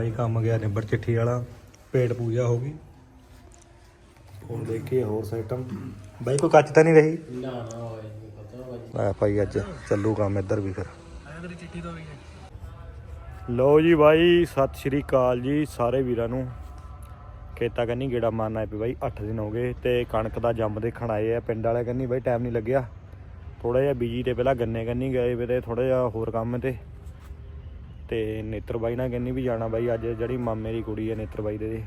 ਬਾਈ ਕੰਮ ਗਿਆ ਨਿਬੜ ਚਿੱਠੀ ਵਾਲਾ ਪੇਟ ਪੂਜਾ ਹੋ ਗਈ। ਹੁਣ ਦੇਖੀਏ ਹੋਰ ਸਿਸਟਮ ਬਾਈ ਕੋਈ ਕੱਚ ਤਾਂ ਨਹੀਂ ਰਹੀ? ਨਾ ਨਾ ਹੋਏ ਨਹੀਂ ਪਤਾ ਆ ਭਾਈ ਅੱਜ ਚੱਲੂ ਕੰਮ ਇੱਧਰ ਵੀ ਫਿਰ। ਲੋ ਜੀ ਬਾਈ ਸਤਿ ਸ਼੍ਰੀ ਅਕਾਲ ਜੀ ਸਾਰੇ ਵੀਰਾਂ ਨੂੰ। ਖੇਤਾਂ ਕੰਨੀ ਗੇੜਾ ਮਾਰਨ ਆਏ ਪਏ ਬਾਈ 8 ਦਿਨ ਹੋ ਗਏ ਤੇ ਕਣਕ ਦਾ ਜੰਮ ਦੇਖਣ ਆਏ ਆ। ਪਿੰਡ ਵਾਲੇ ਕੰਨੀ ਬਾਈ ਟਾਈਮ ਨਹੀਂ ਲੱਗਿਆ। ਥੋੜਾ ਜਿਹਾ ਬਿਜ਼ੀ ਤੇ ਪਹਿਲਾਂ ਗੰਨੇ ਕੰਨੀ ਗਏ ਵੇ ਤੇ ਥੋੜਾ ਜਿਹਾ ਹੋਰ ਕੰਮ ਤੇ। ਤੇ ਨੇਤਰ ਬਾਈ ਨਾਲ ਕੰਨੀ ਵੀ ਜਾਣਾ ਬਾਈ, ਅੱਜ ਜਿਹੜੀ ਮਾਮੇ ਦੀ ਕੁੜੀ ਹੈ ਨੇਤਰ ਬਾਈ ਦੇ।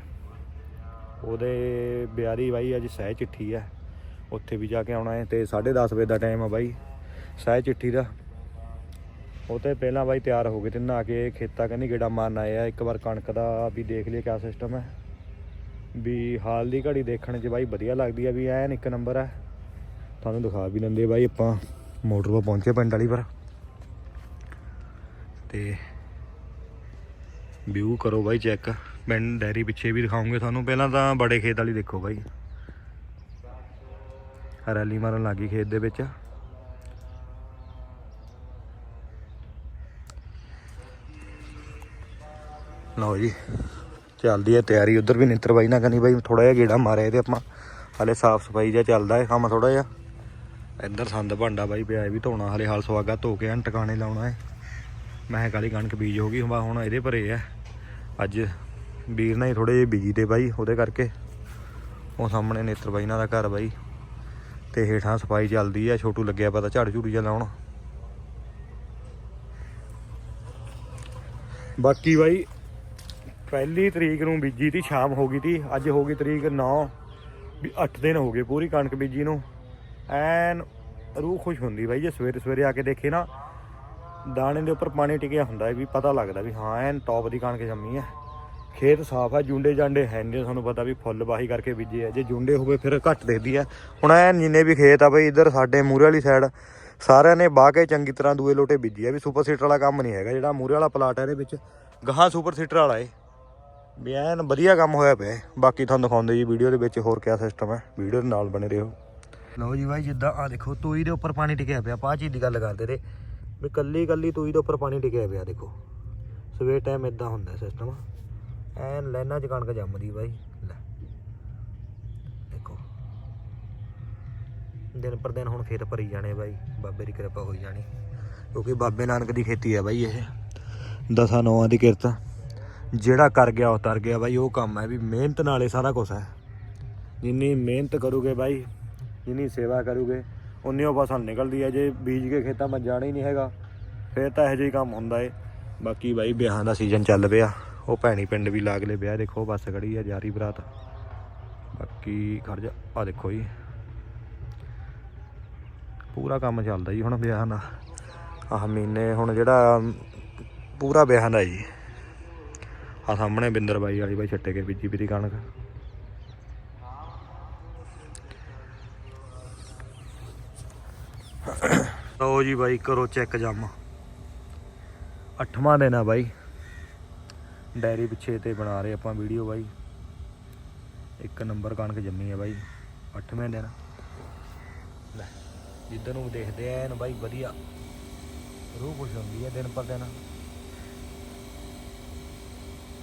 ਉਹਦੇ ਬਿਆਰੀ ਬਾਈ ਅੱਜ ਸਹਿ ਚਿੱਠੀ ਹੈ ਉੱਥੇ ਵੀ ਜਾ ਕੇ ਆਉਣਾ ਹੈ ਤੇ 10:30 ਵਜੇ ਦਾ ਟਾਈਮ ਆ ਬਾਈ, ਸਹਿ ਚਿੱਠੀ ਦਾ। ਉਹ ਤੇ ਪਹਿਲਾਂ ਬਾਈ ਤਿਆਰ ਹੋ ਗਏ ਤੇ ਨਹਾ ਕੇ ਖੇਤਾਂ ਕੰਨੀ ਗੇੜਾ ਮਾਰਨ ਆਏ ਆ। ਇੱਕ ਵਾਰ ਕਣਕ ਦਾ ਵੀ ਦੇਖ ਲਈਏ ਕਿਆ ਸਿਸਟਮ ਹੈ ਵੀ ਹਾਲ ਦੀ ਘੜੀ ਦੇਖਣ 'ਚ ਬਾਈ ਵਧੀਆ ਲੱਗਦੀ ਆ ਵੀ ਐਨ ਇੱਕ ਨੰਬਰ ਹੈ ਤੁਹਾਨੂੰ ਦਿਖਾ ਵੀ ਦਿੰਦੇ ਬਾਈ ਆਪਾਂ। ਮੋਟਰ 'ਤੇ ਪਹੁੰਚੇ ਪਿੰਡ ਵਾਲੀ ਪਰ ਤੇ ਵਿਊ ਕਰੋ ਬਾਈ ਚੈੱਕ ਪਿੰਡ ਡੈਰੀ ਪਿੱਛੇ ਵੀ ਦਿਖਾਉਂਗੇ ਤੁਹਾਨੂੰ। ਪਹਿਲਾਂ ਤਾਂ ਬੜੇ ਖੇਤ ਵਾਲੀ ਦੇਖੋ ਬਾਈ। ਰੈਲੀ ਮਾਰਨ ਲੱਗੀ ਖੇਤ ਦੇ ਵਿੱਚ। ਲਓ ਜੀ, ਚੱਲਦੀ ਹੈ ਤਿਆਰੀ। ਉਧਰ ਵੀ ਨਿੱਤਰ ਬਾਈ ਨਾ ਕਰਨੀ ਬਾਈ ਥੋੜਾ ਜਿਹਾ ਗੇੜਾ ਮਾਰਿਆ ਤੇ ਆਪਾਂ। ਹਲੇ ਸਾਫ਼ ਸਫ਼ਾਈ ਜਿਹਾ ਚੱਲਦਾ ਹੈ ਕੰਮ ਥੋੜਾ ਜਿਹਾ। ਇੱਧਰ ਸੰਦ ਭਾਂਡਾ ਬਾਈ ਪਿਆ, ਇਹ ਵੀ ਧੋਣਾ। ਹਲੇ ਹਾਲ ਸਵਾਗਾ ਧੋ ਕੇ ਐਨ ਟਿਕਾਣੇ ਲਾਉਣਾ ਹੈ। ਮੈਂ ਕਿਹਾ ਕਾਲੀ ਕਣਕ ਬੀਜ ਹੋ ਗਈ, ਹੁਣ ਹੁਣ ਇਹਦੇ ਭਰੇ ਆ। ਅੱਜ ਵੀਰ ਨਾਲ ਹੀ ਥੋੜੇ ਜਿਹੇ ਬਿਜ਼ੀ ਤੇ ਬਾਈ, ਉਹਦੇ ਕਰਕੇ। ਉਹ ਸਾਹਮਣੇ ਨੇਤਰ ਬਾਈ ਨਾਲ ਦਾ ਘਰ ਬਾਈ। ਤੇ ਹੇਠਾਂ ਸਫ਼ਾਈ ਚੱਲਦੀ ਆ, ਛੋਟੂ ਲੱਗਿਆ ਪਤਾ, ਝਾੜ ਝੂੜੀ ਜਾਂ ਲਾਉਣ। ਬਾਕੀ ਬਾਈ, ਪਹਿਲੀ ਤਰੀਕ ਨੂੰ ਬੀਜੀ ਤੀ, ਸ਼ਾਮ ਹੋ ਗਈ ਤੀ, ਅੱਜ ਹੋ ਗਈ ਤਰੀਕ 9 ਵੀ 8 ਦਿਨ ਹੋ ਗਏ ਪੂਰੀ ਕਣਕ ਬੀਜੀ ਨੂੰ। ਐਨ ਰੂਹ ਖੁਸ਼ ਹੁੰਦੀ ਬਾਈ, ਜੇ ਸਵੇਰੇ ਸਵੇਰੇ ਆ ਕੇ ਦੇਖੇ ਨਾ ਦਾਣੇ ਦੇ ਉੱਪਰ ਪਾਣੀ ਟਿਕਿਆ ਹੁੰਦਾ ਹੈ, ਵੀ ਪਤਾ ਲੱਗਦਾ ਵੀ ਹਾਂ, ਐਨ ਟੌਪ ਦੀ ਕਣਕ ਜੰਮੀ ਹੈ। ਖੇਤ ਸਾਫ਼ ਹੈ, ਜੁੰਡੇ ਜਾਂਡੇ ਹੈ ਨਹੀਂ ਤੁਹਾਨੂੰ ਪਤਾ ਵੀ ਫੁੱਲ ਬਾਹੀ ਕਰਕੇ ਬੀਜੇ ਆ। ਜੇ ਜੁੰਡੇ ਹੋਵੇ ਫਿਰ ਘੱਟ ਦਿਖਦੀ ਹੈ। ਹੁਣ ਐਨ ਜਿੰਨੇ ਵੀ ਖੇਤ ਆ ਬਈ, ਇੱਧਰ ਸਾਡੇ ਮੂਰੇ ਵਾਲੀ ਸਾਈਡ ਸਾਰਿਆਂ ਨੇ ਬਾਹ ਕੇ ਚੰਗੀ ਤਰ੍ਹਾਂ ਦੂਏ ਲੋਟੇ ਬੀਜੀ ਆ, ਵੀ ਸੁਪਰ ਸੀਟਰ ਵਾਲਾ ਕੰਮ ਨਹੀਂ ਹੈਗਾ। ਜਿਹੜਾ ਮੂਰੇ ਵਾਲਾ ਪਲਾਟ ਹੈ ਇਹਦੇ ਵਿੱਚ ਗਾਹਾਂ ਸੁਪਰ ਸੀਟਰ ਵਾਲਾ ਏ। ਵੀ ਐਨ ਵਧੀਆ ਕੰਮ ਹੋਇਆ ਪਿਆ ਬਾਕੀ ਤੁਹਾਨੂੰ ਦਿਖਾਉਂਦੇ ਜੀ ਵੀਡੀਓ ਦੇ ਵਿੱਚ ਹੋਰ ਕਿਆ ਸਿਸਟਮ ਹੈ। ਵੀਡੀਓ ਦੇ ਨਾਲ ਬਣੇ ਰਹੋ। ਲਓ ਜੀ ਬਾਈ, ਜਿੱਦਾਂ ਆ ਦੇਖੋ, ਤੋਈ ਦੇ ਉੱਪਰ ਪਾਣੀ ਟਿਕਿਆ ਪਿਆ ਆਪਾਂ ਆਹ ਚੀਜ਼ ਦੀ ਗੱਲ ਕਰਦੇ ਰਹੇ ਵੀ ਕੱਲੀ ਕੱਲੀ ਤੋਈ ਦੇ ਉੱਪਰ ਪਾਣੀ ਟਿਕਿਆ ਪਿਆ, ਦੇਖੋ। ਸਵੇਰ ਟਾਈਮ ਇਦਾਂ ਹੁੰਦਾ ਸਿਸਟਮ ਐਨ ਲਾਈਨਾਂ 'ਚ ਕਣਕ ਜੰਮਦੀ ਬਾਈ। ਲੈ। ਦੇਖੋ। ਦਿਨ ਪਰ ਦਿਨ ਹੁਣ ਖੇਤ ਭਰੀ ਜਾਣੇ ਬਾਈ। ਬਾਬੇ ਦੀ ਕਿਰਪਾ ਹੋਈ ਜਾਣੀ। ਕਿਉਂਕਿ ਬਾਬੇ ਨਾਨਕ ਦੀ ਖੇਤੀ ਹੈ ਬਾਈ ਇਹ। ਦਸਾਂ ਨੌਆਂ ਦੀ ਕਿਰਤ। ਜਿਹੜਾ ਕਰ ਗਿਆ, ਉਹ ਤਰ ਗਿਆ ਬਾਈ। ਉਹ ਕੰਮ ਹੈ ਵੀ ਮਿਹਨਤ ਨਾਲੇ ਸਾਰਾ ਕੁਝ ਹੈ। ਜਿੰਨੀ ਮਿਹਨਤ ਕਰੋਗੇ ਬਾਈ, ਜਿੰਨੀ ਸੇਵਾ ਕਰੋਗੇ ਉਨੀ ਉਹ ਫਸਲ ਨਿਕਲਦੀ ਹੈ, ਜੇ ਬੀਜ ਕੇ ਖੇਤਾਂ 'ਚ ਜਾਣਾ ਹੀ ਨਹੀਂ ਹੈਗਾ, ਫਿਰ ਤਾਂ ਇਹੋ ਜਿਹਾ ਹੀ ਕੰਮ ਹੁੰਦਾ ਏ। ਬਾਕੀ ਬਾਈ, ਵਿਆਹਾਂ ਦਾ ਸੀਜ਼ਨ ਚੱਲ ਪਿਆ, ਉਹ ਭੈਣੀ ਪਿੰਡ ਵੀ ਲਾਗਲੇ ਵਿਆਹ, ਦੇਖੋ ਬੱਸ ਖੜੀ ਹੈ ਜਾਰੀ ਬਰਾਤ। ਬਾਕੀ ਖੜ ਜਾ ਆ ਦੇਖੋ ਜੀ। ਪੂਰਾ ਕੰਮ ਚੱਲਦਾ ਜੀ ਹੁਣ ਵਿਆਹਾਂ ਦਾ। ਆਹ ਮਹੀਨੇ ਹੁਣ ਜਿਹੜਾ, ਪੂਰਾ ਵਿਆਹਾਂ ਦਾ ਜੀ। ਆ ਸਾਹਮਣੇ ਬਿੰਦਰ ਬਾਈ ਵਾਲੀ ਬਾਈ, ਛੱਟੇ ਕੇ ਬੀਜੀ ਵੀਰੀ ਕਣਕ। ਲਓ ਜੀ ਬਾਈ, ਕਰੋ ਚੈੱਕ ਜੰਮ। ਅੱਠਵਾਂ ਦਿਨ ਆ ਬਾਈ। ਡੈਰੀ ਪਿੱਛੇ ਤੇ ਬਣਾ ਰਹੇ ਆਪਾਂ ਵੀਡੀਓ ਬਾਈ। ਇੱਕ ਨੰਬਰ ਕਣਕ ਜੰਮੀ ਹੈ ਬਾਈ, ਅੱਠਵੇਂ ਦਿਨ। ਲੈ ਜਿੱਦਾਂ ਨੂੰ ਦੇਖਦੇ ਐਨ ਬਾਈ, ਵਧੀਆ। ਰੂਹ ਖੁਸ਼ ਹੁੰਦੀ ਹੈ ਦਿਨ ਪਰ ਦਿਨ।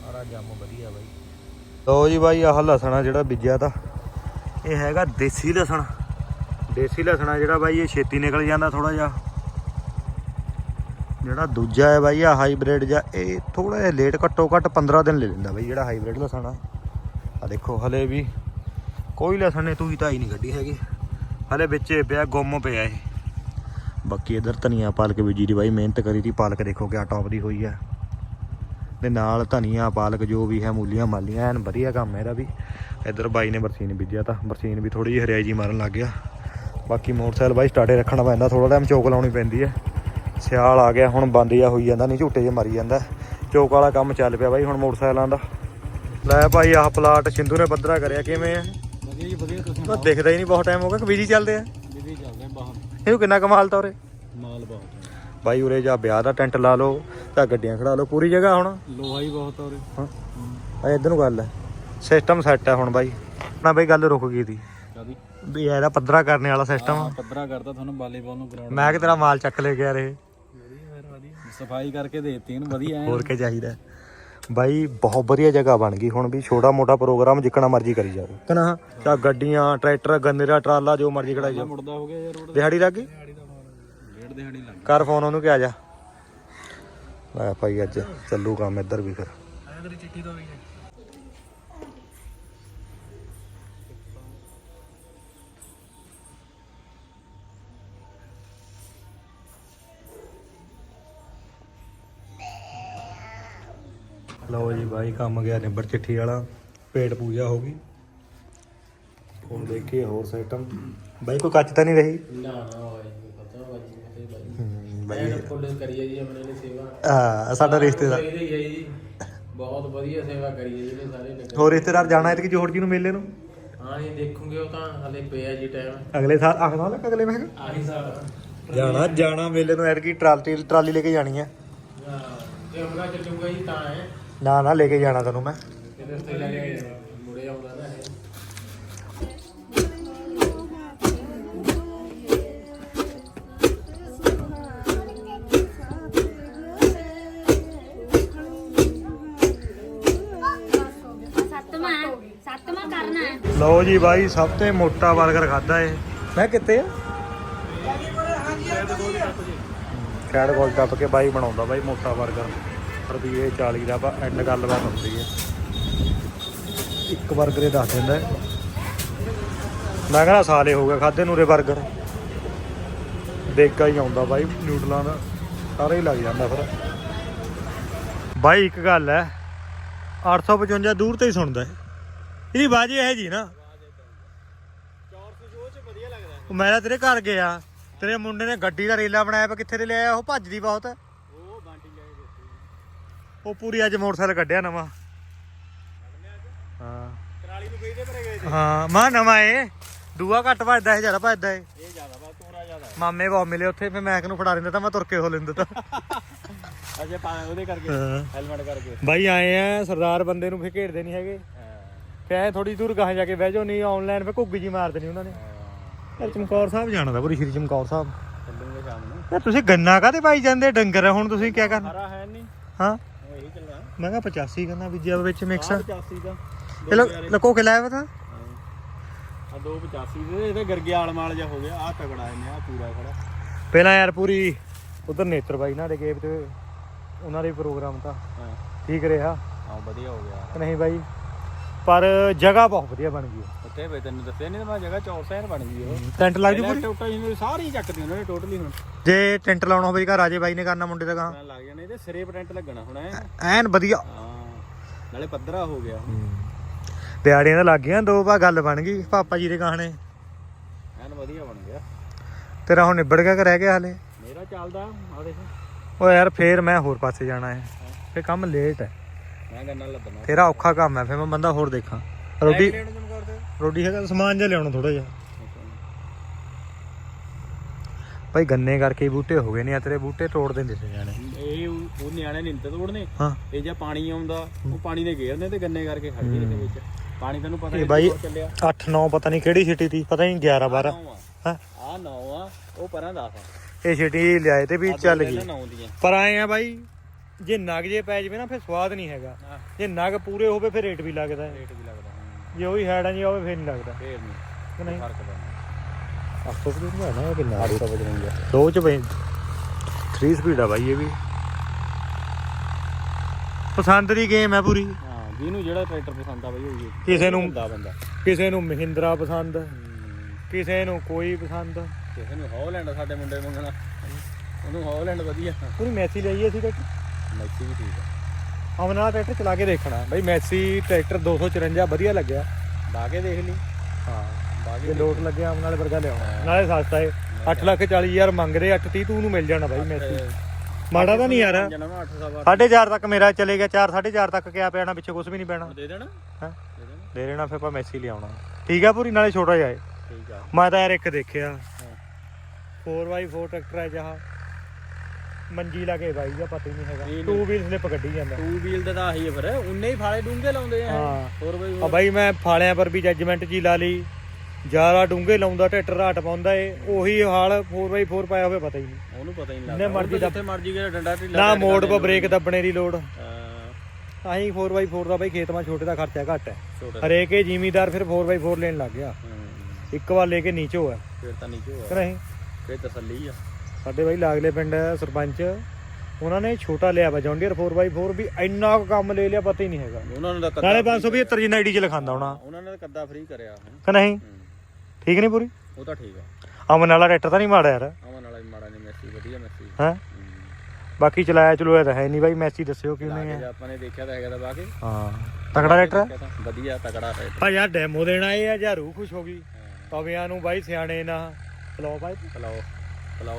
ਸਾਰਾ ਜੰਮ ਵਧੀਆ ਬਾਈ। ਲਓ ਜੀ ਬਾਈ, ਆਹ ਲਸਣ ਆ ਜਿਹੜਾ ਬੀਜਿਆ ਤਾਂ। ਇਹ ਹੈਗਾ ਦੇਸੀ ਲਸਣ। ਦੇਸੀ ਲਸਣ ਜਿਹੜਾ ਬਾਈ, ਇਹ ਛੇਤੀ ਨਿਕਲ ਜਾਂਦਾ ਥੋੜਾ ਜਿਹਾ। ਜਿਹੜਾ ਦੂਜਾ ਹੈ ਬਾਈ ਆ ਹਾਈਬ੍ਰਿਡ ਜਾਂ ਇਹ ਥੋੜਾ ਜਿਹਾ ਲੇਟ ਘੱਟੋ ਘੱਟ 15 ਦਿਨ ਲੈ ਲੈਂਦਾ ਬਾਈ ਜਿਹੜਾ ਹਾਈਬ੍ਰਿਡ ਲਸਣ ਆ। ਦੇਖੋ, ਹਲੇ ਵੀ ਕੋਈ ਲਸਣ ਨੇ ਤੂੰ ਤਾਂ ਹੀ ਨਹੀਂ ਕੱਢੀ ਹੈਗੀ। ਹਲੇ ਵਿੱਚ ਪਿਆ, ਗੁੰਮ ਪਿਆ ਇਹ। ਬਾਕੀ ਇਧਰ ਧਨੀਆ ਪਾਲਕ ਬੀਜੀ ਦੀ ਬਾਈ ਮਿਹਨਤ ਕਰੀ ਦੀ ਪਾਲਕ ਦੇਖੋ ਕਿਆ ਟੌਪ ਦੀ ਹੋਈ ਹੈ ਦੇ ਨਾਲ ਧਨੀਆ ਪਾਲਕ ਜੋ ਵੀ ਹੈ, ਮੂਲੀਆਂ ਮਾਲੀਆਂ, ਐਨ ਵਧੀਆ ਕੰਮ ਹੈ ਇਹਦਾ ਵੀ। ਇਧਰ ਬਾਈ ਨੇ ਬਰਸੀਨ ਬੀਜਿਆ ਤਾਂ, ਬਰਸੀਨ ਵੀ ਥੋੜੀ ਜਿਹੀ ਹਰਿਆਈ ਜੀ ਮਾਰਨ ਲੱਗ ਗਿਆ। ਬਾਕੀ ਮੋਟਰਸਾਈਕਲ ਬਾਈ ਸਟਾਰਟੇ ਰੱਖਣਾ ਪੈਂਦਾ ਥੋੜਾ ਟਾਈਮ ਚੌਕ ਲਾਉਣੀ ਪੈਂਦੀ ਹੈ। ਸਿਆਲ ਆ ਗਿਆ ਹੁਣ ਬੰਦ ਜਿਹਾ ਹੋਈ ਜਾਂਦਾ ਨਹੀਂ ਝੂਟੇ ਜੇ ਮਾਰੀ ਜਾਂਦਾ। ਚੌਕ ਵਾਲਾ ਕੰਮ ਚੱਲ ਪਿਆ ਬਾਈ ਹੁਣ ਮੋਟਰਸਾਈਕਲਾਂ ਦਾ। ਲੈ ਭਾਈ ਆਹ ਪਲਾਟ ਸਿੰਧੂ ਨੇ ਪੱਧਰਾ ਕਰਿਆ ਕਿਵੇਂ ਆ? ਵਧੀਆ ਜੀ ਵਧੀਆ ਤੁਸੀਂ ਦਿਖਦਾ ਹੀ ਨਹੀਂ ਬਹੁਤ ਟਾਈਮ ਹੋ ਗਿਆ ਕਿ ਬਿਜ਼ੀ ਚੱਲਦੇ ਆ? ਬੀਬੀ ਚੱਲਦੇ ਆ ਬਾਹਰ। ਇਹਨੂੰ ਕਿੰਨਾ ਕਮਾਲ ਤਾ ਉਰੇ ਮਾਲ ਬਹੁਤ ਬਾਈ ਉਰੇ ਜਾ ਵਿਆਹ ਦਾ ਟੈਂਟ ਲਾ ਲਓ ਤਾਂ ਗੱਡੀਆਂ ਖੜਾ ਲਓ ਪੂਰੀ ਜਗ੍ਹਾ ਹੁਣ। ਲੋਹਾ ਹੀ ਬਹੁਤ ਆ ਉਰੇ। ਹਾਂ। ਆ ਇਧਰ ਨੂੰ ਗੱਲ ਹੈ। ਸਿਸਟਮ ਸੈੱਟ ਹੈ ਹੁਣ ਬਾਈ। ਨਾ ਬਾਈ ਗੱਲ ਰੁਕ ਗਈ ਸੀ ਕਾਦੀ? ਵੀ ਇਹਦਾ ਪੱਧਰਾ ਕਰਨੇ ਵਾਲਾ ਸਿਸਟਮ ਪੱਧਰਾ ਕਰਦਾ ਤੁਹਾਨੂੰ ਵਾਲੀਬਾਲ ਨੂੰ ਗਰਾਊਂਡ ਮੈਂ ਕਿ ਤੇਰਾ ਮਾਲ ਚੱਕ ਲੈ ਗਿਆ ਰੇ ਸਫ਼ਾਈ ਕਰਕੇ ਦੇਤੀ ਇਹਨੂੰ ਵਧੀਆ। ਹੋਰ ਕੀ ਚਾਹੀਦਾ ਬਾਈ ਬਹੁਤ ਵਧੀਆ ਜਗ੍ਹਾ ਬਣ ਗਈ ਹੁਣ ਵੀ ਛੋਟਾ ਮੋਟਾ ਪ੍ਰੋਗਰਾਮ ਜਿੱਕਣਾ ਮਰਜ਼ੀ ਕਰੀ ਜਾਵੇ ਕਨਾ ਚਾ ਗੱਡੀਆਂ ਟਰੈਕਟਰ ਗੰਨੇ ਦਾ ਟਰਾਲਾ ਜੋ ਮਰਜ਼ੀ ਖੜਾਈ ਜਾ ਮੁੜਦਾ ਹੋ ਗਿਆ ਯਾਰ ਰੋਡ ਦਿਹਾੜੀ ਲੱਗ ਗਈ? ਡੇਢ ਦਿਹਾੜੀ ਲੱਗ ਕਰ ਫੋਨ ਉਹਨੂੰ ਕਿ ਆ ਜਾ। ਲੈ ਭਾਈ ਅੱਜ ਚੱਲੂ ਕੰਮ ਇੱਧਰ ਵੀ ਫਿਰ। ਤੇਰੀ ਚਿੱਠੀ ਤਾਂ ਹੋਈ ਲਓ ਜੀ ਬਾਈ ਕੰਮ ਗਿਆ ਨਿਬੜ ਚਿੱਠੀ ਵਾਲਾ ਪੇਟ ਪੂਜਾ ਹੋ ਗਈ। ਹੁਣ ਦੇਖੀਏ ਹੋਰ ਸਿਸਟਮ ਬਾਈ ਕੋਈ ਕੱਚ ਤਾਂ ਨਹੀਂ ਰਹੀ? ਨਾ ਨਾ ਹੋਏ ਪਤਾ ਮਤੇ ਬਾਜੀ ਹੂੰ, ਬਾਈ। ਫੁੱਲ ਕਰੀਏ ਜੀ ਆਪਣੇ ਲਈ ਸੇਵਾ। ਆ ਸਾਡਾ ਰਿਸ਼ਤੇਦਾਰ। ਹੀ ਹੈ ਜੀ। ਬਹੁਤ ਵਧੀਆ ਸੇਵਾ ਕਰੀਏ ਜਿਹੜੇ ਸਾਰੇ ਹੋਰ ਰਿਸ਼ਤੇਦਾਰ ਜਾਣਾ ਹੈ ਕਿ ਜੋੜ ਜੀ ਨੂੰ ਮੇਲੇ ਨੂੰ? ਹਾਂ ਜੀ ਦੇਖੂਗੇ ਉਹ ਤਾਂ ਹਲੇ ਪਿਆ ਜੀ ਟਾਈਮ ਅਗਲੇ ਸਾਲ ਸਾਲ ਕਿ ਅਗਲੇ ਮਹੀਨੇ? ਆਹੀ ਸਾਲ ਜਾਣਾ ਜਾਣਾ ਮੇਲੇ ਨੂੰ ਟਰਾਲੀ ਟਰਾਲੀ ਲੈ ਕੇ ਜਾਣੀ ਹੈ ਹਾਂ ਜੇ ਉਮਰਾ ਚੱਲੂਗਾ ਜੀ ਤਾਂ ਹੈ ਨਾ ਨਾ ਲੈ ਕੇ ਜਾਣਾ ਤੈਨੂੰ ਮੈਂ। ਕਿਤੇ ਉੱਥੇ ਲੈ ਕੇ ਮੁੜੇ ਆਉਂਦਾ ਨਾ ਇਹ ਸੱਤਵਾਂ ਸੱਤਵਾਂ ਕਰਨਾ ਹੈ। ਲਓ ਜੀ ਬਾਈ ਸਭ ਤੋਂ ਮੋਟਾ 버ਗਰ ਖਾਦਾ ਏ ਮੈਂ ਕਿੱਥੇ ਆ? ਖੈੜ ਕੋਲ ਟੱਪ ਕੇ ਬਾਈ ਬਣਾਉਂਦਾ ਬਾਈ ਮੋਟਾ 버ਗਰ ਰੁਪਏ 40 ਦਾ ਬਾ ਐਂਡ ਗੱਲਬਾਤ ਹੁੰਦੀ ਹੈ। ਇੱਕ 버ਗਰ ਇਹ ਦੱਸ ਦਿੰਦਾ ਹੈ। ਮੈਂ ਕਹਿੰਦਾ ਸਾਲੇ ਹੋ ਗਏ ਖਾਦੇ ਨੂਰੇ 버ਗਰ ਦੇਖਾ ਹੀ ਆਉਂਦਾ ਬਾਈ ਨਿਊਡਲਾਂ ਦਾ। ਸਾਰਾ ਹੀ ਲੱਗ ਜਾਂਦਾ ਫਿਰ। ਬਾਈ, ਇੱਕ ਗੱਲ ਹੈ 855 ਦੂਰ ਤੇ ਹੀ ਸੁਣਦਾ ਹੈ। ਇਹਦੀ ਬਾਜੀ ਇਹ ਜੀ ਨਾ। ਉਹ ਮੈਂ ਤਾਂ ਤੇਰੇ ਘਰ ਗਿਆ। ਤੇਰੇ ਮੁੰਡੇ ਨੇ ਗੱਡੀ ਦਾ ਰੇਲਾ ਬਣਾਇਆ ਪਿਆ ਕਿੱਥੇ ਤੇ ਲਿਆਇਆ ਉਹ ਭੱਜਦੀ ਬਹੁਤ ਹੈ। ਉਹ ਪੂਰੀ ਅੱਜ ਮੋਟਰਸਾਈਕਲ ਕੱਢਿਆ ਨਵਾਂ। ਹਾਂ। ਟਰਾਲੀ ਨੂੰ ਵੇਚਦੇ ਭਰੇ ਗਏ ਹਾਂ ਮਾ ਨਵਾਂ ਏ। ਦੂਆ ਘੱਟ ਭੱਜਦਾ ਇਹ ਜ਼ਿਆਦਾ ਭੱਜਦਾ ਏ। ਇਹ ਜ਼ਿਆਦਾ ਵਾ ਤੋਰਾ ਜ਼ਿਆਦਾ ਮਾਮੇ ਬਹੁਤ ਮਿਲੇ ਉੱਥੇ ਫਿਰ ਮੈਂ ਨੂੰ ਫੜਾ ਦਿੰਦਾ ਤਾਂ ਮੈਂ ਤੁਰ ਕੇ ਹੋ ਲੈਂਦਾ ਤਾਂ। ਅਜੇ ਪਾ ਉਹਦੇ ਕਰਕੇ। ਹੈਲਮਟ ਕਰਕੇ। ਬਾਈ ਆਏ ਆ ਸਰਦਾਰ ਬੰਦੇ ਨੂੰ ਫਿਰ ਘੇੜਦੇ ਨਹੀਂ ਹੈਗੇ। ਫੇ ਥੋੜੀ ਦੂਰ ਗਾਹਾਂ ਜਾ ਕੇ ਬਹਿ ਜਾਓ ਨਹੀਂ ਆਨਲਾਈਨ ਫੇ ਘੁੱਗੀ ਜੀ ਮਾਰ ਦੇਣੀ ਉਹਨਾਂ ਨੇ। ਯਾਰ ਚਮਕੌਰ ਸਾਹਿਬ ਜਾਣਾ ਦਾ ਪੂਰੀ ਸ਼੍ਰੀ ਚਮਕੌਰ ਸਾਹਿਬ। ਚੱਲੂਗੇ ਸ਼ਾਮ ਨੂੰ। ਯਾਰ ਤੁਸੀਂ ਗੰਨਾ ਕਾਦੇ ਪਾਈ ਜਾਂਦੇ ਡੰਗਰ ਹੁਣ ਤੁਸੀਂ ਕੀ ਕਰਨਾ? ਹਰਾ ਹੈ ਨਹੀਂ ਹਾਂ। ਮੈਂ ਕਿਹਾ 85 ਗੰਨਾ ਬੀਜਿਆ ਵਿੱਚ ਮਿਕਸ 85 ਦਾ ਇਹ ਲੋ ਲਕੋ ਕੇ ਲਾਇਆ ਵਾ ਤਾਂ। ਆ 285 ਦੇ ਇਹਦੇ ਗਰਗਿਆਲ ਮਾਲ ਜਾ ਹੋ ਗਿਆ। ਆ ਤਗੜਾ ਇਹਨੇ ਆ ਪੂਰਾ ਖੜਾ। ਪਹਿਲਾਂ ਯਾਰ ਪੂਰੀ ਉਧਰ ਨੇਤਰ ਬਾਈ ਨਾਲ ਦੇ ਗਏ ਤੇ ਉਹਨਾਂ ਦੇ ਪ੍ਰੋਗਰਾਮ ਤਾਂ ਹਾਂ। ਠੀਕ ਰਿਹਾ। ਹਾਂ ਵਧੀਆ ਹੋ ਗਿਆ। ਨਹੀਂ ਬਾਈ ਪਰ ਜਗ੍ਹਾ ਬਹੁਤ ਵਧੀਆ ਬਣ ਗਈ ਉੱਥੇ ਵੇ ਤੈਨੂੰ ਦੱਸਿਆ ਨਹੀਂ ਮੈਂ ਜਗ੍ਹਾ ਚੌਰ ਸ਼ਹਿਰ ਬਣ ਗਈ ਉਹ। ਟੈਂਟ ਲੱਗ ਜੂ ਪੂਰੀ? ਟੋਟਾ ਜਿਹਨੂੰ ਸਾਰੀ ਚੱਕਦੀ ਉਹਨਾਂ ਨੇ ਟੋਟਲੀ ਹੁਣ। ਜੇ ਟੈਂਟ ਲਾਉਣਾ ਹੋਵੇ ਘਰ ਰਾਜੇ ਬਾਈ ਨੇ ਕਰਨਾ ਮੁੰਡੇ ਦਾ ਐਂ ਲੱਗ ਜਾਣੇ ਇਹਦੇ ਸਿਰੇ ਪ੍ਰਿੰਟ ਲੱਗਣਾ ਹੁਣ ਐਨ ਵਧੀਆ। ਹਾਂ ਨਾਲੇ ਪੱਧਰਾ ਹੋ ਗਿਆ। ਦਿਹਾੜੀਆਂ ਤਾਂ ਲੱਗ ਗਈਆਂ ਦੋ ਪਾ ਗੱਲ ਬਣ ਗਈ ਪਾਪਾ ਜੀ ਦੇ ਗਾਣੇ ਐਨ ਵਧੀਆ ਬਣ ਗਿਆ। ਤੇਰਾ ਹੁਣ ਨਿਬੜ ਗਿਆ ਕਿ ਰਹਿ ਗਿਆ ਹਲੇ? ਮੇਰਾ ਚੱਲਦਾ ਆ ਦੇਖ। ਓ ਯਾਰ ਫੇਰ ਮੈਂ ਹੋਰ ਪਾਸੇ ਜਾਣਾ ਹੈ। ਫੇ ਕੰਮ ਲੇਟ ਹੈ। ਮੈਂ ਗੰਨਾ ਲੱਦਣਾ ਤੇਰਾ ਔਖਾ ਕੰਮ ਹੈ ਫੇ ਮੈਂ ਬੰਦਾ ਹੋਰ ਦੇਖਾਂ। ਰੋਟੀ ਰੋਟੀ ਹੈਗਾ ਸਮਾਨ ਜਿਹਾ ਲਿਆਉਣਾ ਥੋੜਾ ਜਿਹਾ। ਭਾਈ ਗੰਨੇ ਕਰਕੇ ਬੂਟੇ ਹੋ ਗਏ ਨੇ ਆ ਤੇਰੇ ਬੂਟੇ ਤੋੜ ਦਿੰਦੇ ਸੀ ਜਾਣੇ ਇਹ ਉਹ ਉਹ ਨਿਆਣੇ ਨਹੀਂ ਤੋੜਨੇ। ਹਾਂ। ਇਹ ਜੇ ਪਾਣੀ ਆਉਂਦਾ ਉਹ ਪਾਣੀ ਨੇ ਘੇਰਨੇ ਤੇ ਗੰਨੇ ਕਰਕੇ ਖੜ ਗਏ ਇਹਦੇ ਵਿੱਚ। ਪਾਣੀ ਤੈਨੂੰ ਪਤਾ ਇਹ ਬਾਈ ਬਹੁਤ ਚੱਲਿਆ। 8 9 ਪਤਾ ਨਹੀਂ ਕਿਹੜੀ ਛਿੱਟੀ ਤੀ ਪਤਾ ਨਹੀਂ 11 12 ਹਾਂ? ਆ 9 ਆ ਉਹ ਪਰਾਂ 10 ਆ। ਇਹ ਛਿੱਟੀ ਲਿਆਏ ਤੇ ਵੀ ਚੱਲ ਗਈ। 9 ਦੀਆਂ। ਪਰ ਆਏ ਆ ਬਾਈ ਜੇ ਨਗ ਜੇ ਪੈ ਜਵੇ ਨਾ ਫਿਰ ਸਵਾਦ ਨਹੀਂ ਹੈਗਾ। ਜੇ ਨਗ ਪੂਰੇ ਹੋਵੇ ਫਿਰ ਰੇਟ ਵੀ ਲੱਗਦਾ ਹੈ। ਰੇਟ ਵੀ ਲੱਗਦਾ। ਜੇ ਉਹੀ ਹੈਡਾਂ ਜੀ ਹੋਵੇ ਫਿਰ ਨਹੀਂ ਲੱਗਦਾ। ਫੇਰ ਨਹੀਂ। ਕਿ ਨਹੀਂ? ਫ਼ਰਕ ਪੈਂਦਾ। ਆਪੋ ਵੀ ਨਹੀਂ ਨਾ ਕਿੰਨਾ? 800 ਵਜਣੀ ਆ। ਦੋ ਚ ਬਈ 3 ਸਪੀਡ ਆ ਬਾਈ ਇਹ ਵੀ। ਪਸੰਦ ਦੀ ਗੇਮ ਹੈ ਪੂਰੀ। ਹਾਂ ਜਿਹਨੂੰ ਜਿਹੜਾ ਟਰੈਕਟਰ ਪਸੰਦ ਆ ਬਈ ਉਹ ਹੀ। ਕਿਸੇ ਨੂੰ ਹੁੰਦਾ ਬੰਦਾ। ਕਿਸੇ ਨੂੰ ਮਹਿੰਦਰਾ ਪਸੰਦ ਕਿਸੇ ਨੂੰ ਕੋਈ ਪਸੰਦ। ਕਿਸੇ ਨੂੰ ਹੌਲੈਂਡ ਸਾਡੇ ਮੁੰਡੇ ਮੰਗਣਾ। ਉਹਨੂੰ ਹੌਲੈਂਡ ਵਧੀਆ। ਪੂਰੀ ਮੈਸੀ ਲਈਏ ਅਸੀਂ ਟਰੈਕਟਰ ਮੈਕਸੀ ਵੀ ਠੀਕ ਆ। ਅਮਨ ਵਾਲਾ ਟਰੈਕਟਰ ਚਲਾ ਕੇ ਦੇਖਣਾ। ਬਈ ਮੈਸੀ ਟਰੈਕਟਰ 254 ਵਧੀਆ ਲੱਗਿਆ। ਲਾ ਕੇ ਦੇਖ ਲਈ। ਹਾਂ ਬਾਕੀ ਜੇ ਲੋਟ ਲੱਗਿਆ ਅਮਨ ਵਾਲੇ ਵਰਗਾ ਲਿਆਉਣਾ ਨਾਲੇ ਸਸਤਾ ਏ। 8 ਲੱਖ 40 ਹਜ਼ਾਰ ਮੰਗ ਰਹੇ 8 30 ਤੂੰ ਨੂੰ ਮਿਲ ਜਾਣਾ ਬਾਈ ਮੈਸੀ। ਮਾੜਾ ਤਾਂ ਨਹੀਂ ਯਾਰ। ਜਨਮ 8 ਸਵਾ 4.5 ਤੱਕ ਮੇਰਾ ਚਲੇ ਗਿਆ 4 4.5 ਤੱਕ ਕਿਆ ਪੈਣਾ ਪਿੱਛੇ ਕੁਝ ਵੀ ਨਹੀਂ ਪੈਣਾ। ਦੇ ਦੇਣਾ? ਹਾਂ। ਦੇ ਦੇਣਾ? ਫਿਰ ਆਪਾਂ ਮੈਸੀ ਲਿਆਉਣਾ। ਠੀਕ ਆ ਪੂਰੀ ਨਾਲੇ ਛੋਟਾ ਜਿਹਾ ਏ। ਠੀਕ ਆ। ਮੈਂ ਤਾਂ ਯਾਰ ਇੱਕ ਦੇਖਿਆ। ਹਾਂ। 4x4 ਟਰੈਕਟਰ ਹੈ ਜਹਾ। ਮੰਜੀ ਲਾ ਕੇ ਬਾਈ ਦਾ ਪਤਾ ਹੀ ਨਹੀਂ ਹੈਗਾ। ਟੂ ਵੀਲ ਸਲਿੱਪ ਕੱਢੀ ਜਾਂਦਾ। ਟੂ ਵੀਲ ਦਾ ਤਾਂ ਆਹੀ ਹੈ ਫਿਰ। ਉਨੇ ਹੀ ਫਾਲੇ ਡੂੰਗੇ ਲਾਉਂਦੇ ਆ। ਹਾਂ। ਹੋਰ ਬਈ ਆ ਬਾਈ ਮੈਂ ਫਾਲਿਆਂ ਪਰ ਵੀ ਜੱਜਮੈਂਟ ਜੀ ਲਾ ਲਈ। ਜ਼ਿਆਦਾ ਡੂੰਘੇ ਲਾਉਂਦਾ ਟਰੈਕਟਰ ਰਾਟ ਪਾਉਂਦਾ ਏ। ਉਹੀ ਹਾਲ 4x4 ਪਾਇਆ ਹੋਵੇ ਪਤਾ ਹੀ ਨਹੀਂ। ਉਹਨੂੰ ਪਤਾ ਹੀ ਨਹੀਂ ਲੱਗਦਾ। ਮਰਜ਼ੀ ਜਿੱਥੇ ਮਰਜ਼ੀ ਗਿਆ ਡੰਡਾ ਢਿੱਲਾ ਨਾ ਮੋੜ ਪਾ ਬ੍ਰੇਕ ਦੱਬਣੇ ਦੀ ਲੋੜ। ਹਾਂ। ਤਾਂ ਹੀ 4x4 ਦਾ ਬਾਈ ਖੇਤ ਮਾ ਛੋਟੇ ਦਾ ਖਰਚਾ ਘੱਟ ਹੈ। ਹਰੇਕ ਹੀ ਜ਼ਿਮੀਦਾਰ ਫਿਰ 4x4 ਲੈਣ ਲੱਗ ਗਿਆ। ਹੂੰ। ਇੱਕ ਵਾਰ ਲੈ ਕੇ ਨੀਚੋ ਹੈ। ਫਿਰ ਤਾਂ ਕਿ ਹੋਇਆ ਨਹੀਂ? ਫਿਰ ਤਸੱਲੀ ਆ। ਸਾਡੇ ਬਾਈ ਲਾਗਲੇ ਪਿੰਡ ਸਰਪੰਚ ਉਹਨਾਂ ਨੇ ਛੋਟਾ ਲਿਆ ਵਾ ਜੌਂਡੀਅਰ 4x4 ਵੀ ਇੰਨਾ ਕੁ ਕੰਮ ਲੈ ਲਿਆ ਪਤਾ ਹੀ ਨਹੀਂ ਹੈਗਾ। ਉਹਨਾਂ ਨੇ ਤਾਂ ਕੱਦਾ ਨਾਲੇ 575 ਜਿੰਨਾ ਆਈਡੀ ਚ ਲਿਖਾਂਦਾ ਹੋਣਾ। ਉਹਨਾਂ ਨੇ ਤਾਂ ਕੱਦਾ ਫ੍ਰੀ ਕਰਿਆ ਕਿ ਨਹੀਂ? ਠੀਕ ਨਹੀਂ ਪੂਰੀ? ਉਹ ਤਾਂ ਠੀਕ ਆ। ਅਮਨ ਵਾਲਾ ਟਰੈਕਟਰ ਤਾਂ ਨਹੀਂ ਮਾੜਾ ਯਾਰ। ਅਮਨ ਵਾਲਾ ਵੀ ਮਾੜਾ ਨਹੀਂ ਮੈਸੀ ਵਧੀਆ ਮੈਸੀ। ਹੈ? ਬਾਕੀ ਚਲਾਇਆ ਚਲੂਇਆ ਤਾਂ ਹੈ ਨਹੀਂ ਬਾਈ ਮੈਸੀ ਦੱਸਿਓ ਕਿਵੇਂ ਹੈ ਆਪਾਂ ਨੇ ਦੇਖਿਆ ਤਾਂ ਹੈਗਾ ਤਾਂ ਬਾਕੀ ਹਾਂ। ਤਕੜਾ ਟਰੈਕਟਰ ਵਧੀਆ ਤਕੜਾ ਟਰੈਕਟਰ ਭਾਈ ਯਾਰ ਡੈਮੋ ਦੇਣਾ ਇਹ ਆ ਜਾਂ ਰੂਹ ਖੁਸ਼ ਹੋ ਗਈ? ਤਵਿਆਂ ਨੂੰ ਬਾਈ ਸਿਆਣੇ ਨਾ। ਪਲਾਓ ਬਾਈ। ਪਲਾਓ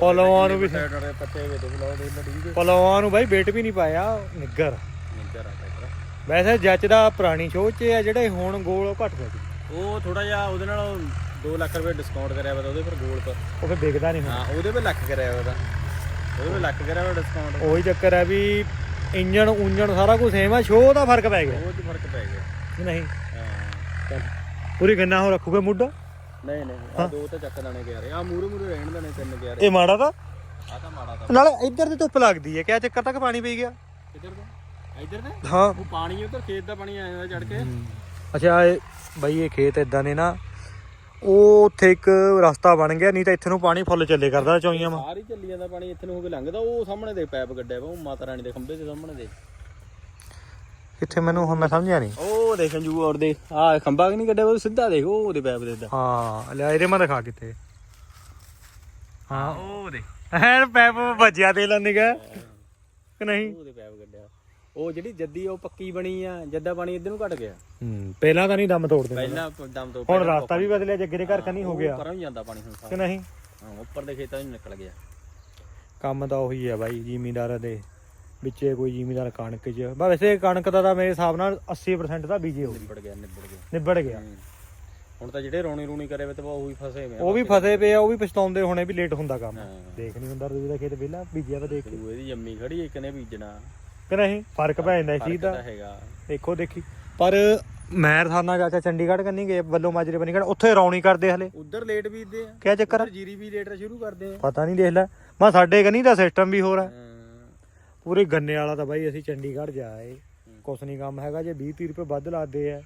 ਪਲਾਓਆਂ ਨੂੰ ਵੀ ਪੱਤੇ ਦੇ ਲੜੀ ਦੇ ਪਲਾਵਾਂ ਨੂੰ। ਬਾਈ ਵੇਟ ਵੀ ਨਹੀਂ ਪਾਇਆ ਨਿੱਗਰ ਆ ਟਰੈਕਟਰ। ਵੈਸੇ ਜੱਜ ਦਾ ਪੁਰਾਣੀ ਸੋਚ 'ਚ ਆ ਜਿਹੜੇ ਹੁਣ ਗੋਲ ਉਹ ਘੱਟ ਗਏ। ਉਹ ਥੋੜਾ ਜਿਹਾ ਉਹਦੇ ਨਾਲ 2 ਲੱਖ ਰੁਪਏ ਡਿਸਕਾਊਂਟ ਕਰਿਆ ਵਾ ਉਹਦੇ ਪਰ ਗੋਲ ਪਰ ਉਹ ਫਿਰ ਵਿਕਦਾ ਨਹੀਂ ਹਾਂ ਉਹਦੇ 'ਤੇ ਲੱਖ ਕਰਿਆ ਉਹਦਾ। ਉਹਦੇ 'ਤੇ ਲੱਖ ਕਰਿਆ ਵਾ ਡਿਸਕਾਊਂਟ ਉਹੀ ਚੱਕਰ ਹੈ ਵੀ ਇੰਜਣ ਉਂਜਣ ਸਾਰਾ ਕੁਝ ਸੇਮ ਆ ਸ਼ੋਅ ਦਾ ਫ਼ਰਕ ਪੈ ਗਿਆ। ਉਹ 'ਚ ਫ਼ਰਕ ਪੈ ਗਿਆ। ਨਹੀਂ। ਹਾਂ। ਪੂਰੀ ਗੰਨਾ ਹੋ ਰੱਖੂਗੇ ਮੁੱਢ। ਨਹੀਂ ਨਹੀਂ ਆ ਦੋ ਤਾਂ ਚੱਕ ਦਾਣੇ ਗਿਆ ਰੇ ਆ ਮੂਰੇ ਮੂਰੇ ਰਹਿਣ ਦੇਣੇ ਤਿੰਨ ਗਿਆ ਰੇ ਇਹ ਮਾੜਾ ਤਾਂ? ਆ ਤਾਂ ਮਾੜਾ ਤਾਂ। ਨਾਲੇ ਇੱਧਰ ਤੇ ਧੁੱਪ ਲੱਗਦੀ ਹੈ ਕਿਆ ਚੱਕਰ ਤੱਕ ਪਾਣੀ ਪਈ ਗਿਆ? ਕਿੱਧਰ ਦਾ ਇੱਧਰ ਨੇ ਹਾਂ। ਉਹ ਪਾਣੀ ਉਧਰ ਖੇਤ ਦਾ ਪਾਣੀ ਆਇਆ ਚੜ ਕੇ। ਅੱਛਾ ਇਹ ਬਾਈ ਇਹ ਖੇਤ ਇਦਾਂ ਨੇ ਨਾ ਉਹ ਉੱਥੇ ਇੱਕ ਰਸਤਾ ਬਣ ਗਿਆ ਨਹੀਂ ਤਾਂ ਇੱਥੇ ਨੂੰ ਪਾਣੀ ਫੁੱਲ ਚੱਲੇ ਕਰਦਾ ਚੌਈਆਂ ਮਾ। ਸਾਰੀ ਚੱਲੀ ਜਾਂਦਾ ਪਾਣੀ ਇੱਥੇ ਨੂੰ ਹੋ ਕੇ ਲੰਘਦਾ ਉਹ ਸਾਹਮਣੇ ਦੇ ਪੈਪ ਗੱਡਿਆ ਵਾ ਉਹ ਮਾਤਾ ਰਾਣੀ ਦੇ ਖੰਭੇ ਦੇ ਸਾਹਮਣੇ ਦੇ। ਕਿੱਥੇ ਮੈਨੂੰ ਹੁਣ ਮੈਂ ਸਮਝਿਆ ਨਹੀਂ। ਉਹ ਦੇਖ ਸੰਜੂ ਔਰ ਦੇ ਆ ਖੰਭਾ ਕਿ ਨਹੀਂ ਵਾ ਉਹ ਸਿੱਧਾ ਦੇਖ ਉਹ ਉਹਦੇ ਪੈਪ ਦੇ ਦਾ ਹਾਂ ਲੈ ਇਹਦੇ ਮੈਂ ਦਿਖਾ ਕਿੱਥੇ ਹਾਂ ਉਹ ਦੇ ਐਨ ਪੈਪ ਵੱਜਿਆ ਤੇ ਲੰਨੇਗਾ ਕਿ ਨਹੀਂ? ਉਹਦੇ ਪੈਪ ਗੱਡਿਆ ਉਹ ਜਿਹੜੀ ਜੱਦੀ ਉਹ ਪੱਕੀ ਬਣੀ ਆ ਜੱਦਾ ਪਾਣੀ ਇੱਧਰ ਨੂੰ ਘਟ ਗਿਆ। ਹੂੰ ਪਹਿਲਾਂ ਤਾਂ ਨਹੀਂ ਦਮ ਤੋੜਦੇ ਪਹਿਲਾਂ ਦਮ ਤੋਂ ਹੁਣ ਰਸਤਾ ਵੀ ਬਦਲਿਆ ਜੱਗੇ ਦੇ ਘਰ ਕਨੀ ਹੋ ਗਿਆ। ਪਰਾਂ ਹੀ ਜਾਂਦਾ ਪਾਣੀ ਹੁਣ ਕਿ ਨਹੀਂ? ਹਾਂ ਉੱਪਰ ਦੇ ਖੇਤਾਂ 'ਚ ਨਿਕਲ ਗਿਆ। ਕੰਮ ਤਾਂ ਉਹੀ ਹੈ ਬਾਈ ਜ਼ਿਮੀਂਦਾਰਾਂ ਦੇ। ਵਿੱਚੇ ਕੋਈ ਜ਼ਿਮੀਂਦਾਰ ਕਣਕ 'ਚ। ਬਾ ਵੈਸੇ ਕਣਕ ਦਾ ਤਾਂ ਮੇਰੇ ਹਿਸਾਬ ਨਾਲ 80% ਦਾ ਬੀਜੇ ਹੋ ਨਿਬੜ ਗਿਆ ਨਿਬੜ ਗਿਆ। ਨਿਬੜ ਗਿਆ। ਹੂੰ। ਹੁਣ ਤਾਂ ਜਿਹੜੇ ਰੋਣੀ ਰੂਣੀ ਕਰੇ ਵੇ ਤੇ ਉਹ ਵੀ ਫਸੇ ਵੇ ਉਹ ਵੀ ਫਸੇ ਪਏ ਆ ਉਹ ਵੀ ਪਛਤਾਉਂਦੇ ਹੋਣੇ ਵੀ ਲੇਟ ਹੁੰਦਾ ਕੰਮ। ਹਾਂ। ਦੇਖ ਨਹੀਂ ਹੁੰਦਾ ਰੂਜੀ ਦਾ ਖੇਤ ਵਿਹਲਾ ਬੀਜਿਆ ਵਾ ਦੇਖ ਕੇ। ਤੂੰ ਇਹਦੀ ਜੰਮੀ ਖੜੀ ਇੱਕ ਨੇ ਬੀਜਣਾ। ਕਿ ਨਹੀਂ? ਫ਼ਰਕ ਪੈ ਜਾਂਦਾ ਇਸ ਚੀਜ਼ ਦਾ। ਤਾਂ ਹੈਗਾ। ਦੇਖੋ ਦੇਖੀ। ਪਰ ਮੈਂ ਰਸਾਨਾ ਚਾਚਾ ਚੰਡੀਗੜ੍ਹ ਕੰਨੀ ਗਏ ਵੱਲੋਂ ਮਾਜਰੇ ਬਨੀਗੜ੍ਹ ਉੱਥੇ ਰੌਣੀ ਕਰਦੇ ਹਲੇ। ਉਧਰ ਲੇਟ ਬੀਜਦੇ ਆ। ਕਿਆ ਚੱਕਰ? ਆ? ਉੱਧਰ ਜੀਰੀ ਵੀ ਲੇਟ ਸ਼ੁਰੂ ਕਰਦੇ ਆ। ਪਤਾ ਨਹੀਂ ਦੇਖ ਲੈ। ਮੈਂ ਸਾਡੇ ਕੰਨੀ ਦਾ ਸਿਸਟਮ ਵੀ ਹੋਰ ਹੈ ਹਾਂ। ਪੂਰੇ ਗੰਨੇ ਵਾਲਾ ਤਾਂ ਬਾਈ ਅਸੀਂ ਚੰਡੀਗੜ੍ਹ ਜਾਏ। ਕੁਛ ਨਹੀਂ ਕੰਮ ਹੈਗਾ ਜੇ 20 30 ਰੁਪਏ ਵੱਧ ਲਾਦੇ ਆ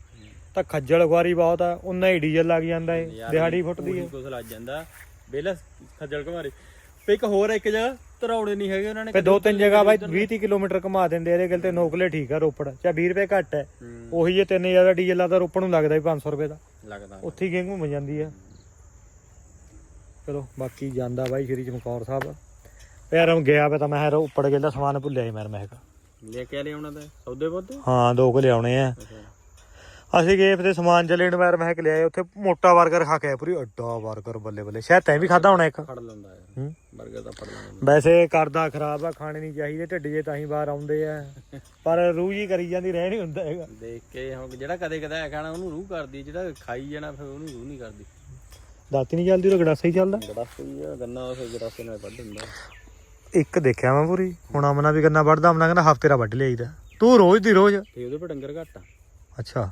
ਤਾਂ ਖੱਜਲ ਖੁਆਰੀ ਬਹੁਤ ਆ ਉਨਾ ਹੀ ਡੀਜ਼ਲ ਲੱਗ ਜਾਂਦਾ ਏ ਦਿਹਾੜੀ ਫੁੱਟਦੀ ਏ। ਕੁਛ ਲੱਗ ਜਾਂਦਾ। ਬੇਲਾ ਖੱਜਲ ਘਮਾਰੇ ਤੇ ਇੱਕ ਹੋਰ ਇੱਕ ਜਗ੍ਹਾ ਧਰੌੜੇ ਨਹੀਂ ਹੈਗੇ ਉਹਨਾਂ ਨੇ ਫੇ ਦੋ ਤਿੰਨ ਜਗ੍ਹਾ ਬਾਈ 20 30 ਕਿਲੋਮੀਟਰ ਘੁਮਾ ਦਿੰਦੇ ਇਹਦੇ ਗੱਲ ਤੇ ਨੋਕਲੇ ਠੀਕ ਆ ਰੋਪੜ। ਚਾ 20 ਰੁਪਏ ਘੱਟ ਹੈ। ਉਹੀ ਜੇ 3000 ਦਾ ਡੀਜ਼ਲ ਲਾਦਾ ਰੋਪੜ ਨੂੰ ਲੱਗਦਾ ਵੀ 500 ਰੁਪਏ ਦਾ। ਲੱਗਦਾ। ਉੱਥੇ ਗੇਂਗ ਘੁੰਮ ਜਾਂਦੀ ਆ। ਚਲੋ ਬਾਕੀ ਜਾਂਦਾ ਬਾਈ ਸ਼੍ਰੀ ਚਮਕੌਰ ਸਾਹਿਬ। ਯਾਰ ਮੈਂ ਗਿਆ ਵੇ ਤਾਂ ਮੈਂ ਯਾਰ ਉੱਪੜ ਗਿਆ ਸਮਾਨ ਭੁੱਲਿਆ ਸੀ ਮੈਂ ਮੈਂ ਲੈ ਕੇ ਲਿਆਉਣਾ ਤਾਂ ਸੌਦੇ ਬੋਦੇ ਹਾਂ ਦੋ ਕੁ ਲਿਆਉਣੇ ਆ। ਅਸੀਂ ਗਏ ਤੇ ਸਮਾਨ ਚ ਲੈਣ ਵਾਰ ਮੈਂ ਕਿ ਲਿਆਏ ਉੱਥੇ ਮੋਟਾ 버ਗਰ ਖਾ ਕੇ ਆਏ ਪੂਰੀ ਅੱਡਾ 버ਗਰ ਬੱਲੇ ਬੱਲੇ। ਸ਼ਾਇਦ ਤੈਂ ਵੀ ਖਾਦਾ ਹੋਣਾ ਇੱਕ? ਫੜ ਲੈਂਦਾ ਯਾਰ। ਹੂੰ? ਬਰਗਰ ਤਾਂ ਫੜ ਲੈਂਦਾ। ਵੈਸੇ ਕਰਦਾ ਖਰਾਬ ਆ ਖਾਣੇ ਨਹੀਂ ਚਾਹੀਦੇ ਢਿੱਡ ਜੇ ਤਾਂ ਹੀ ਬਾਹਰ ਆਉਂਦੇ ਆ। ਪਰ ਰੂਹ ਜੀ ਕਰੀ ਜਾਂਦੀ ਰਹਿ ਨਹੀਂ ਹੁੰਦਾ ਹੈਗਾ। ਦੇਖ ਕੇ ਹੁਣ ਜਿਹੜਾ ਕਦੇ ਕਦੇ ਖਾਣਾ ਉਹਨੂੰ ਰੂਹ ਕਰਦੀ ਜਿਹੜਾ ਖਾਈ ਜਾਣਾ ਫਿਰ ਉਹਨੂੰ ਰੂਹ ਨਹੀਂ ਕਰਦੀ। ਦਾਤੀ ਨਹੀਂ ਚੱਲਦੀ ਉਹ ਗੜਾਸਾ ਹੀ ਚੱਲਦਾ। ਗੜਾਸੇ ਹੀ ਆ ਗੰਨਾ ਫਿਰ ਗੜਾਸੇ ਨਾਲ ਵੱਢ ਹੁੰਦਾ ਇੱਕ ਦੇਖਿਆ ਮੈਂ ਪੂਰੀ। ਹੁਣ ਅਮਨਾ ਵੀ ਗੰਨਾ ਵੱਢਦਾ ਅਮਨਾ ਕਹਿੰਦਾ ਹਫ਼ਤੇ ਦਾ ਵੱਢ ਲਿਆਈਦਾ ਤੂੰ। ਰੋਜ਼ ਦੀ ਰੋਜ਼। ਤੇ ਉਹਦੇ ਪਰ ਡੰਗਰ ਘੱਟ ਆ। ਅੱਛਾ।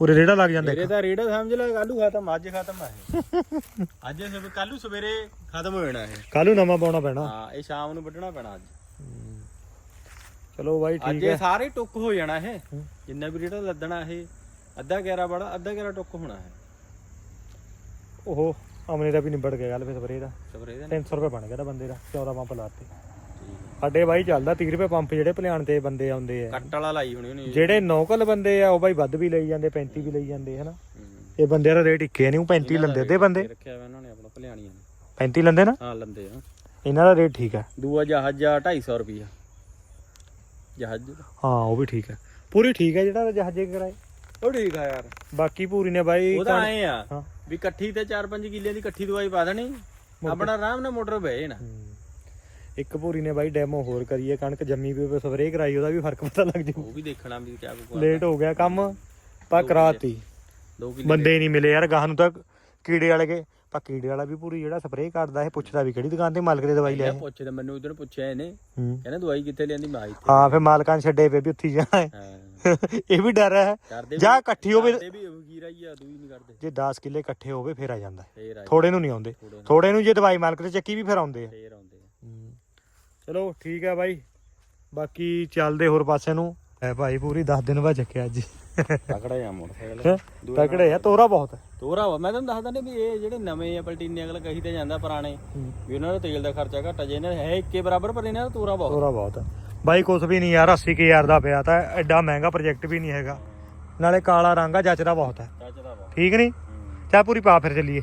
ਉਰੇ ਰੇੜਾ ਲੱਗ ਜਾਂਦਾ ਮੇਰੇ ਤਾਂ ਰੇੜਾ ਸਮਝ ਲੈ ਕੱਲੂ ਖਤਮ ਅੱਜ ਖਤਮ ਆ ਇਹ। ਅੱਜ ਸਵੇਰੇ ਕੱਲੂ ਸਵੇਰੇ ਖਤਮ ਹੋ ਜਾਣਾ ਇਹ। ਕੱਲ ਨੂੰ ਨਵਾਂ ਪਾਉਣਾ ਪੈਣਾ। ਹਾਂ ਇਹ ਸ਼ਾਮ ਨੂੰ ਵੱਢਣਾ ਪੈਣਾ ਅੱਜ। ਚਲੋ ਬਾਈ ਅੱਜ ਠੀਕ ਇਹ ਹੈ ਸਾਰੇ ਟੁੱਕ ਹੋ ਜਾਣਾ ਇਹ। ਜਿੰਨਾ ਵੀ ਰੇੜਾ ਲੱਦਣਾ ਇਹ ਅੱਧਾ ਗੈਰਾ ਬੜਾ ਅੱਧਾ ਗੈਰਾ ਟੁੱਕ ਹੋਣਾ ਹੈ ਉਹ ਅਮਨੇ ਦਾ ਵੀ ਨਿਬੜ ਗਿਆ ਗੱਲ ਫਿਰ ਸਪਰੇ ਦਾ। ਸਵੇਰੇ ਦਾ 300 ਰੁਪਏ ਬਣ ਗਿਆ ਤਾਂ ਬੰਦੇ ਦਾ 14 ਪੰਪ ਲਾਤੇ ਸਾਡੇ ਬਾਈ ਚੱਲਦਾ 30 ਰੁਪਏ ਪੰਪ ਜਿਹੜੇ ਭਲਿਆਣ ਤੇ ਬੰਦੇ ਆਉਂਦੇ ਆ। ਕੱਟ ਵਾਲਾ ਲਾਈ ਹੋਣੀ ਉਹਨੇ ਜਿਹੜੇ ਨੌਕਲ ਬੰਦੇ ਆ ਉਹ ਬਾਈ ਵੱਧ ਵੀ ਲਈ ਜਾਂਦੇ 35 ਵੀ ਲਈ ਜਾਂਦੇ ਹਨਾ? ਇਹ ਬੰਦੇ ਦਾ ਰੇਟ ਇੱਕੇ ਨਹੀਂ ਉਹ 35 ਲੰਦੇ ਅੱਧੇ ਬੰਦੇ। ਰੱਖਿਆ ਵਾ ਇਹਨਾਂ ਨੇ ਆਪਣਾ ਭਲਿਆਣੀਆਂ ਨੇ। 35 ਲੰਦੇ ਨਾ? ਹਾਂ ਲੰਦੇ ਆ। ਇਹਨਾਂ ਦਾ ਰੇਟ ਠੀਕ ਹੈ ਦੂਆ ਜਹਾਜ਼ ਆ 250 ਰੁਪਿਆ ਜਹਾਜ਼ ਦਾ। ਹਾਂ ਉਹ ਵੀ ਠੀਕ ਹੈ ਪੂਰੀ ਠੀਕ ਹੈ ਜਿਹੜਾ ਜਹਾਜ਼ੇ ਕਰਾਏ? ਉਹ ਠੀਕ ਆ ਯਾਰ। ਬਾਕੀ ਪੂਰੀ ਨੇ ਬਾਈ ਉਹਦਾ ਐ ਆ। ਹਾਂ। ਵੀ ਇਕੱਠੀ ਤੇ 4-5 ਕਿੱਲੇ ਦੀ ਇਕੱਠੀ ਦਵਾਈ ਪਾ ਦੇਣੀ। ਆਪਣਾ ਆਰਾਮ ਨਾਲ ਮੋਟਰ ਬਹਿ ਨਾ ਹੂੰ। ਇੱਕ ਪੂਰੀ ਨੇ ਬਾਈ ਡੈਮੋ ਹੋਰ ਕਰੀਏ ਕਣਕ ਜੰਮੀ ਵੀ ਹੋਵੇ ਸਪਰੇਅ ਕਰਾਈ ਉਹਦਾ ਵੀ ਫ਼ਰਕ ਪਤਾ ਲੱਗ ਜੂ ਉਹ ਵੀ ਦੇਖਣਾ ਵੀ ਕਿਆ ਕੋ ਲੇਟ ਹੋ ਗਿਆ ਕੰਮ ਪਾ ਕਰਾਤੀ। ਬੰਦੇ ਨਹੀਂ ਮਿਲੇ ਯਾਰ ਗਾਹ ਨੂੰ ਤਾਂ ਕੀੜੇ ਵਾਲੇ ਕੇ ਪਾ ਕੀੜੇ ਵਾਲਾ ਵੀ ਪੂਰੀ ਜਿਹੜਾ ਸਪਰੇਅ ਕਰਦਾ ਇਹ ਪੁੱਛਦਾ ਵੀ ਕਿਹੜੀ ਦੁਕਾਨ ਤੇ ਮਾਲਕ ਦੇ ਦਵਾਈ ਲੈ ਮੈਂ ਪੁੱਛਦਾ ਮੈਨੂੰ ਉਧਰ ਪੁੱਛਿਆ ਇਹਨੇ। ਕਹਿੰਦਾ ਦਵਾਈ ਕਿੱਥੇ ਲਿਆਂਦੀ? ਮੈਂ ਆਈ ਤੇ ਹਾਂ ਫਿਰ ਮਾਲਕਾਂ ਨੇ ਛੱਡੇ ਪਏ ਵੀ ਉੱਥੇ ਜਾਣਾ ਹਾਂ। ਇਹ ਵੀ ਡਰ ਹੈ। ਜਾਂ ਇਕੱਠੀ ਹੋਵੇ ਵੀ ਗੀਰਾ ਹੀ ਆ ਦੂਈ ਨਹੀਂ ਕਰਦੇ। ਜੇ 10 ਕਿੱਲੇ ਇਕੱਠੇ ਹੋਵੇ ਫਿਰ ਆ ਜਾਂਦਾ। ਫੇਰ ਥੋੜੇ ਨੂੰ ਨਹੀਂ ਆਉਂਦੇ। ਥੋੜੇ ਨੂੰ। ਜੇ ਦਵਾਈ ਮਾਲਕ ਤੇ ਚੱਕੀ ਵੀ ਫਿਰ ਆਉਂਦੇ ਆ। ਫੇਰ ਆਉਂਦੇ ਆ। ਚਲੋ ਠੀਕ ਹੈ ਬਾਈ। ਬਾਕੀ ਚੱਲਦੇ ਹੋਰ ਪਾਸੇ ਨੂੰ। ਐ ਭਾਈ ਪੂਰੀ 10 ਦਿਨ ਬਾਅਦ ਚੱਕਿਆ ਅੱਜ। ਤਕੜਾ ਆ ਮੋਟਰਸਾਈਕਲ। ਤਕੜੇ ਆ ਤੋਰਾ ਬਹੁਤ ਹੈ ਤੋਰਾ ਵਾ ਮੈਂ ਤੁਹਾਨੂੰ ਦੱਸਦਾ ਨੇ ਵੀ ਇਹ ਜਿਹੜੇ ਨਵੇਂ ਆ ਪਲਟੀਨੇ ਅਗਲਾ ਕਹੀ ਤੇ ਜਾਂਦਾ ਪੁਰਾਣੇ। ਵੀ ਉਹਨਾਂ ਦਾ ਤੇਲ ਦਾ ਖਰਚਾ ਘੱਟ ਆ। ਜੇ ਇਹਨਾਂ ਦਾ ਹੈ ਇੱਕੇ ਬਰਾਬਰ ਪਰ ਇਹਨਾਂ ਦਾ ਤੋਰਾ ਬਹੁਤ। ਤੋਰਾ ਬਹੁਤ ਹੈ ਬਾਈ ਕੁਛ ਵੀ ਨਹੀਂ ਯਾਰ 80000 ਦਾ ਪਿਆ ਤਾਂ ਐਡਾ ਮਹਿੰਗਾ ਪ੍ਰੋਜੈਕਟ ਵੀ ਨਹੀਂ ਹੈਗਾ। ਨਾਲੇ ਕਾਲਾ ਰੰਗ ਆ ਜੱਚਦਾ ਬਹੁਤ ਹੈ। ਠੀਕ ਨਹੀਂ? ਚਾਹ ਪੂਰੀ ਪਾ ਫਿਰ ਚੱਲੀਏ।